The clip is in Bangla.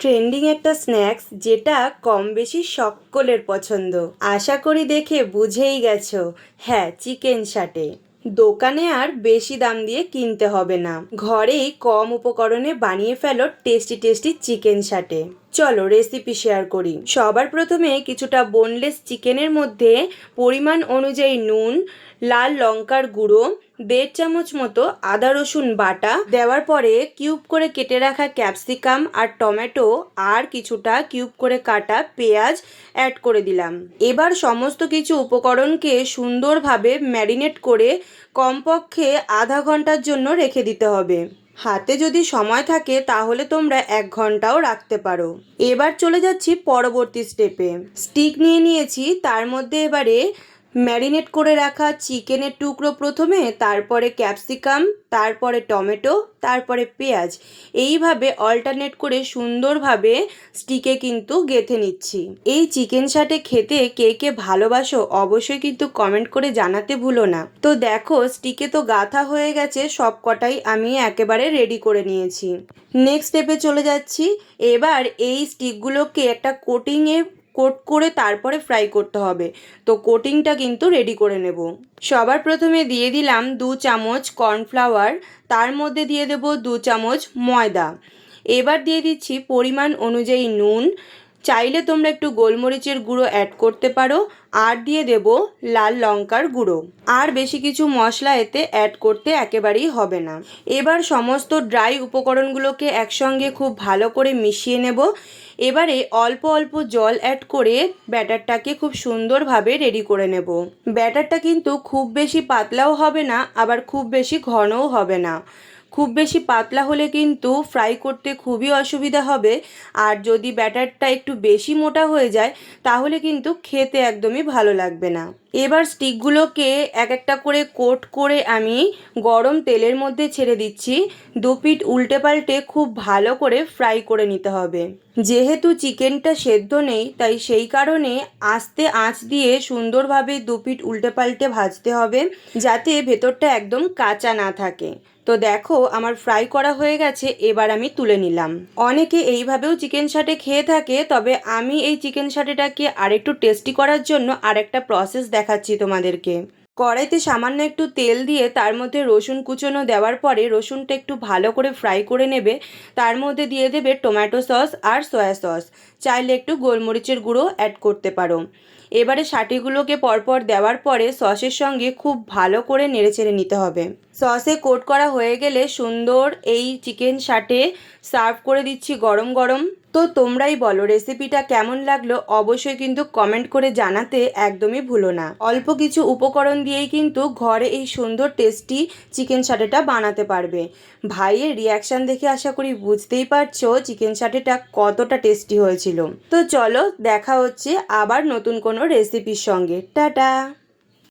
ট্রেন্ডিং একটা স্ন্যাক্স যেটা কম বেশি সকলের পছন্দ। আশা করি দেখে বুঝেই গেছো। হ্যাঁ চিকেন শাটে দোকানে আর বেশি দাম দিয়ে কিনতে হবে না। ঘরেই কম উপকরণে বানিয়ে ফেলো টেস্টি টেস্টি চিকেন সাটে। চলো রেসিপি শেয়ার করি। সবার প্রথমে কিছুটা বোনলেস চিকেনের মধ্যে পরিমাণ অনুযায়ী নুন, লাল লঙ্কার গুঁড়ো, দেড় চামচ মতো আদা রসুন বাটা, দেওয়ার পরে কিউব করে কেটে রাখা ক্যাপসিকাম আর টমেটো আর কিছুটা কিউব করে কাটা পেঁয়াজ অ্যাড করে দিলাম। এবার সমস্ত কিছু উপকরণকে সুন্দরভাবে ম্যারিনেট করে কমপক্ষে আধা ঘণ্টার জন্য রেখে দিতে হবে। হাতে যদি সময় থাকে তাহলে তোমরা এক ঘন্টাও রাখতে পারো। এবার চলে যাচ্ছি পরবর্তী স্টেপে স্টিক নিয়ে নিয়েছি, তার মধ্যে এবারে ম্যারিনেট করে রাখা চিকেনের টুকরো প্রথমে, তারপরে ক্যাপসিকাম, তারপরে টমেটো, তারপরে পেঁয়াজ। এইভাবে অল্টারনেট করে সুন্দরভাবে স্টিকে কিন্তু গেঁথে নিচ্ছি। এই চিকেন সাটে খেতে কে কে ভালোবাসো অবশ্যই কিন্তু কমেন্ট করে জানাতে ভুলো না। তো দেখো স্টিকে তো গাথা হয়ে গেছে সব কটাই আমি একেবারে রেডি করে নিয়েছি। নেক্সট স্টেপে চলে যাচ্ছি। এবার এই স্টিকগুলোকে একটা কোটিংয়ে কোট করে তারপরে ফ্রাই করতে হবে। তো কোটিংটা কিন্তু রেডি করে নেব। সবার প্রথমে দিয়ে দিলাম দু চামচ কর্নফ্লাওয়ার তার মধ্যে দিয়ে দেব দু চামচ ময়দা। এবার দিয়ে দিচ্ছি পরিমাণ অনুযায়ী নুন চাইলে তোমরা একটু গোলমরিচের গুঁড়ো অ্যাড করতে পারো, আর দিয়ে দেব লাল লঙ্কার গুঁড়ো। আর বেশি কিছু মশলা এতে অ্যাড করতে একেবারেই হবে না। এবার সমস্ত ড্রাই উপকরণগুলোকে একসঙ্গে খুব ভালো করে মিশিয়ে নেব। এবারে অল্প অল্প জল অ্যাড করে ব্যাটারটাকে খুব সুন্দরভাবে রেডি করে নেব। ব্যাটারটা কিন্তু খুব বেশি পাতলাও হবে না, আবার খুব বেশি ঘনও হবে না। খুব বেশি পাতলা হলে কিন্তু ফ্রাই করতে খুবই অসুবিধা হবে। আর যদি ব্যাটারটা একটু বেশি মোটা হয়ে যায়, তাহলে কিন্তু খেতে একদমই ভালো লাগবে না। এবার স্টিকগুলোকে এক একটা করে কোট করে আমি গরম তেলের মধ্যে ছেড়ে দিচ্ছি। দু পিঠ উল্টে পাল্টে খুব ভালো করে ফ্রাই করে নিতে হবে। যেহেতু চিকেনটা সেদ্ধ নেই, তাই সেই কারণে আস্তে আঁচ দিয়ে সুন্দরভাবে দু পিঠ উল্টে পাল্টে ভাজতে হবে, যাতে ভেতরটা একদম কাঁচা না থাকে। তো দেখো, আমার ফ্রাই করা হয়ে গেছে, এবার আমি তুলে নিলাম। অনেকে এইভাবেও চিকেন সাটে খেয়ে থাকে, তবে আমি এই চিকেন সাটেটাকে আরেকটু টেস্টি করার জন্য আরেকটা প্রসেস দেখাচ্ছি তোমাদেরকে। কড়াইতে সামান্য একটু তেল দিয়ে তার মধ্যে রসুন কুচোনো দেওয়ার পরে রসুনটা একটু ভালো করে ফ্রাই করে নেবে। তার মধ্যে দিয়ে দেবে টমেটো সস আর সয়া সস। চাইলে একটু গোলমরিচের গুঁড়ো অ্যাড করতে পারো। এবারে শাটিগুলোকে পরপর দেওয়ার পরে সসের সঙ্গে খুব ভালো করে নেড়েচেড়ে নিতে হবে। সসে কোট করা হয়ে গেলে সুন্দর এই চিকেন শাটে সার্ভ করে দিচ্ছি গরম গরম। তো তোমরাই বলো রেসিপিটা কেমন লাগল অবশ্যই কিন্তু কমেন্ট করে জানাতে একদমই ভুলো না। অল্প কিছু উপকরণ দিয়েই কিন্তু ঘরে এই সুন্দর টেস্টি চিকেন সাটেটা বানাতে পারবে। ভাইয়ের রিয়াকশান দেখে আশা করি বুঝতেই পারছ চিকেন সাটেটা কতটা টেস্টি হয়েছিল। তো চলো দেখা হচ্ছে আবার নতুন কোনো রেসিপির সঙ্গে। টাটা!